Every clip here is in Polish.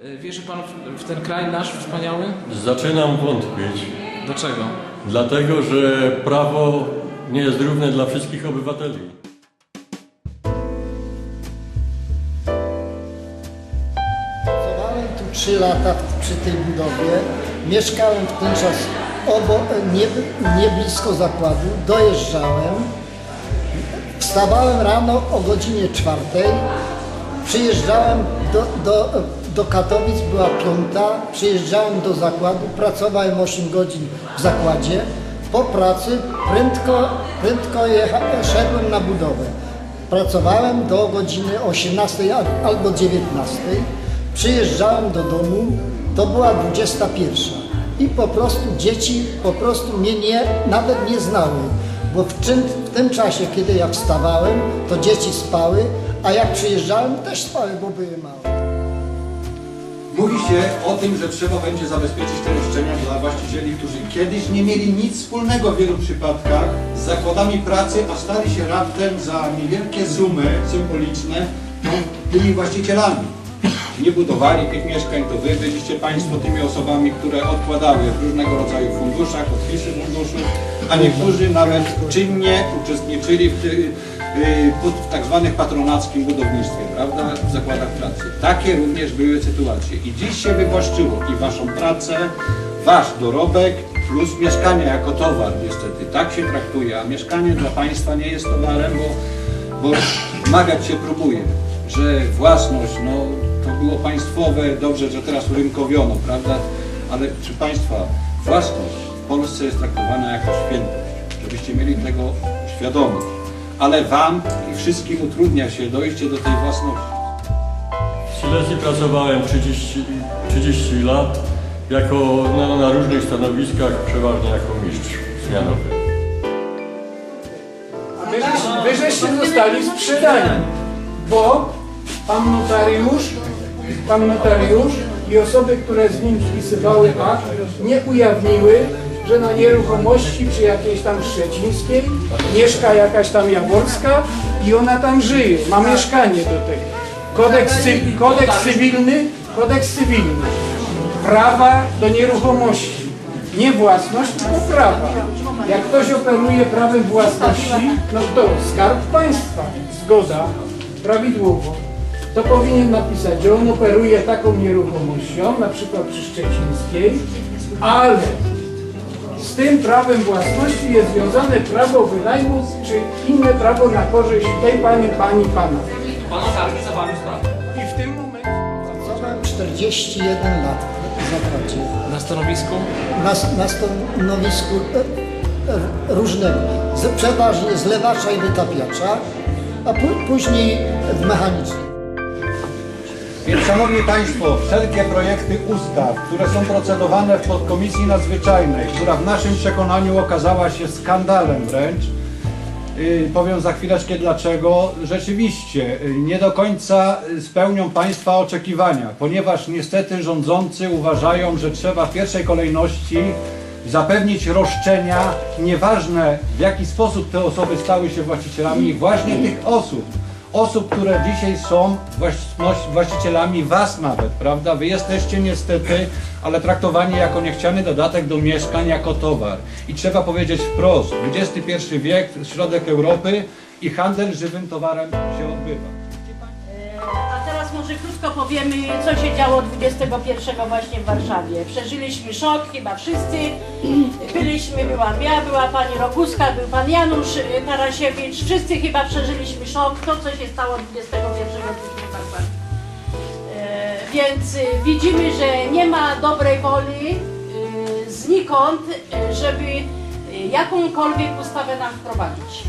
E, Wierzy Pan w, ten kraj nasz wspaniały? Zaczynam wątpić, Dlaczego? dlatego że prawo nie jest równe dla wszystkich obywateli. Pracowałem tu 3 lata przy tej budowie. Mieszkałem w ten czas obo, nie, nie blisko zakładu. Dojeżdżałem. Wstawałem rano o godzinie czwartej. Przyjeżdżałem do, do, do Katowic, była piąta. Przyjeżdżałem do zakładu. Pracowałem 8 godzin w zakładzie. Po pracy prędko, prędko szedłem na budowę. Pracowałem do godziny 18 al- albo 19. Przyjeżdżałem do domu, to była 21. I po prostu dzieci po prostu mnie nie, nawet nie znały. Bo w, czym, w tym czasie, kiedy ja wstawałem, to dzieci spały, a jak przyjeżdżałem, też spały, bo były małe. Mówi się o tym, że trzeba będzie zabezpieczyć te roszczenia dla właścicieli, którzy kiedyś nie mieli nic wspólnego w wielu przypadkach z zakładami pracy, a stali się raptem za niewielkie sumy symboliczne no, tymi właścicielami. Nie budowali tych mieszkań, to wy byliście Państwo tymi osobami, które odkładały w różnego rodzaju funduszach, odpisy funduszów, a niektórzy nawet czynnie uczestniczyli w, ty, y, pod- w tak zwanych patronackim budownictwie, prawda, w zakładach pracy. Takie również były sytuacje. I dziś się wywłaszczyło i Waszą pracę, Wasz dorobek plus mieszkanie jako towar niestety. Tak się traktuje, a mieszkanie dla Państwa nie jest towarem, bo, bo się próbuje, że własność, no to było państwowe, dobrze, że teraz urynkowiono, prawda? Ale czy Państwa własność w Polsce jest traktowana jako świętość, żebyście mieli tego świadomość. Ale Wam i wszystkim utrudnia się dojście do tej własności. W Silesii pracowałem 30, 30 lat jako, na, na różnych stanowiskach, przeważnie jako mistrz zmianowy. A wy, żeś- wy żeście zostali sprzedani, bo pan notariusz, pan notariusz i osoby, które z nim spisywały akt, nie ujawniły, że na nieruchomości przy jakiejś tam Szczecińskiej mieszka jakaś tam Jaworska i ona tam żyje, ma mieszkanie do tego. Kodeks, cy, kodeks cywilny, kodeks cywilny. Prawa do nieruchomości. Nie własność, tylko prawa. Jak ktoś operuje prawem własności, no to skarb państwa, zgoda, prawidłowo. To powinien napisać, że on operuje taką nieruchomością, na przykład przy Szczecińskiej, ale z tym prawem własności jest związane prawo wynajmu czy inne prawo na korzyść tej pani, pani, pana. I w tym momencie... Pracowałem 41 lat zakładzie. Na stanowisku? na, na stanowisku e, e, różnego, z, przeważnie zlewacza i wytapiacza, a pó- później w mechanicznym. Więc Szanowni Państwo, wszelkie projekty ustaw, które są procedowane w podkomisji nadzwyczajnej, która w naszym przekonaniu okazała się skandalem wręcz, yy, powiem za chwileczkę dlaczego, rzeczywiście yy, nie do końca spełnią Państwa oczekiwania, ponieważ niestety rządzący uważają, że trzeba w pierwszej kolejności zapewnić roszczenia, nieważne w jaki sposób te osoby stały się właścicielami właśnie tych osób osób, które dzisiaj są właścicielami Was nawet, prawda? Wy jesteście niestety, ale traktowani jako niechciany dodatek do mieszkań, jako towar. I trzeba powiedzieć wprost, XXI wiek, środek Europy i handel żywym towarem się odbywa. Może krótko powiemy, co się działo 21 właśnie w Warszawie. Przeżyliśmy szok, chyba wszyscy. Byliśmy, byłam ja, była pani Roguska, był pan Janusz Tarasiewicz. Wszyscy chyba przeżyliśmy szok, to co się stało 21 kwietnia w Warszawie. E, Więc y, widzimy, że nie ma dobrej woli y, znikąd, żeby jakąkolwiek ustawę nam wprowadzić.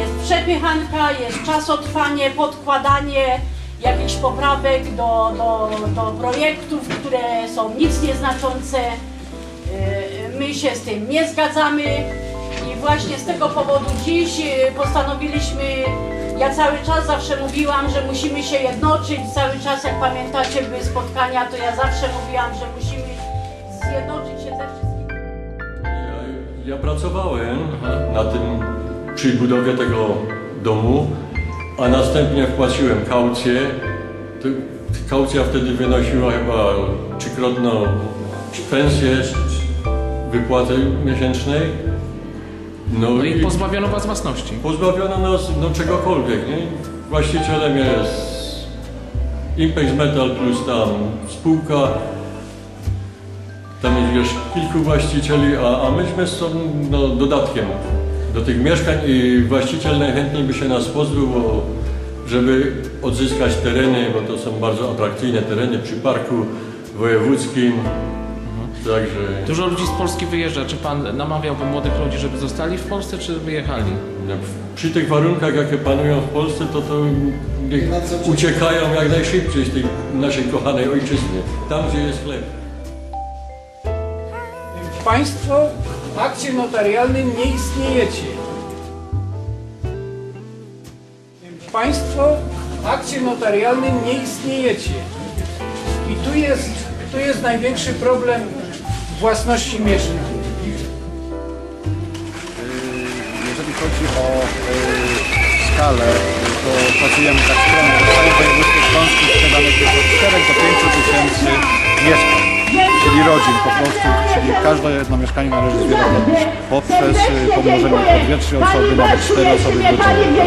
Jest przepychanka, jest czasotrwanie, podkładanie jakichś poprawek do, do, do projektów, które są nic nieznaczące. Yy, My się z tym nie zgadzamy i właśnie z tego powodu dziś yy, postanowiliśmy, ja cały czas zawsze mówiłam, że musimy się jednoczyć, cały czas jak pamiętacie były spotkania, to ja zawsze mówiłam, że musimy zjednoczyć się ze wszystkimi. Ja, ja pracowałem na tym, przy budowie tego domu, a następnie wpłaciłem kaucję. Kaucja wtedy wynosiła chyba trzykrotną pensję wypłaty miesięcznej. No, No i pozbawiono was własności. pozbawiono nas no, czegokolwiek, nie? Właścicielem jest Impex Metal plus tam spółka. Tam jest wiesz, kilku właścicieli, a, a myśmy są no, dodatkiem do tych mieszkań i właściciel najchętniej by się nas pozbył, bo żeby odzyskać tereny, bo to są bardzo atrakcyjne tereny przy parku wojewódzkim. Także Dużo ludzi z Polski wyjeżdża. Czy pan namawiałby młodych ludzi, żeby zostali w Polsce, czy wyjechali? no, przy tych warunkach, jakie panują w Polsce, to to niech uciekają jak najszybciej z tej naszej kochanej ojczyzny, tam gdzie jest chleb. Państwo w akcie notarialnym nie istniejecie. Państwo w akcie notarialnym nie istniejecie. I tu jest, tu jest największy problem własności mieszkań. Jeżeli chodzi o y, skalę, to szacujemy tak skromnie, w całym województwie śląskim sprzedamy tylko od 4 do 5 tysięcy mieszkań, czyli rodzin po prostu, czyli każde jedno mieszkanie należy zwielokrotnić poprzez y, pomnożenie po 2-3 osoby, nawet 4 osoby w rodzinie?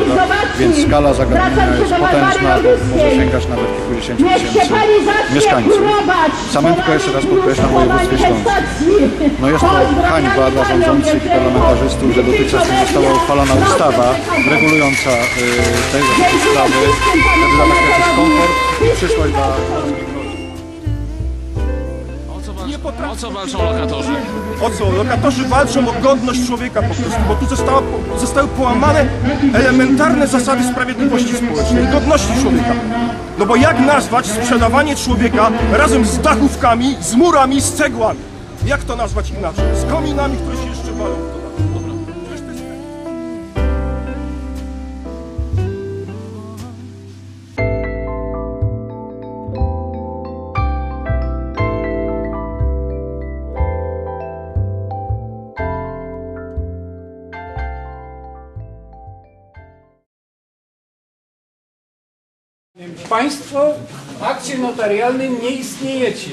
Więc skala zagadnienia jest potężna, bo może sięgać nawet kilkudziesięciu tysięcy mieszkańców. Samym tylko jeszcze raz podkreślam województwie śląskim. No jest to hańba dla rządzących i parlamentarzystów, że dotychczas nie została uchwalona ustawa regulująca y, te te sprawy, żeby zabezpieczyć komfort i przyszłość dla polskich rodzin. O co, walczą, lokatorzy? O co? Lokatorzy walczą o godność człowieka po prostu, bo tu zostało, zostały połamane elementarne zasady sprawiedliwości społecznej, godności człowieka. No bo jak nazwać sprzedawanie człowieka razem z dachówkami, z murami, z cegłami? Jak to nazwać inaczej? Z kominami, które się jeszcze walą Państwo w akcie notarialnym nie istniejecie.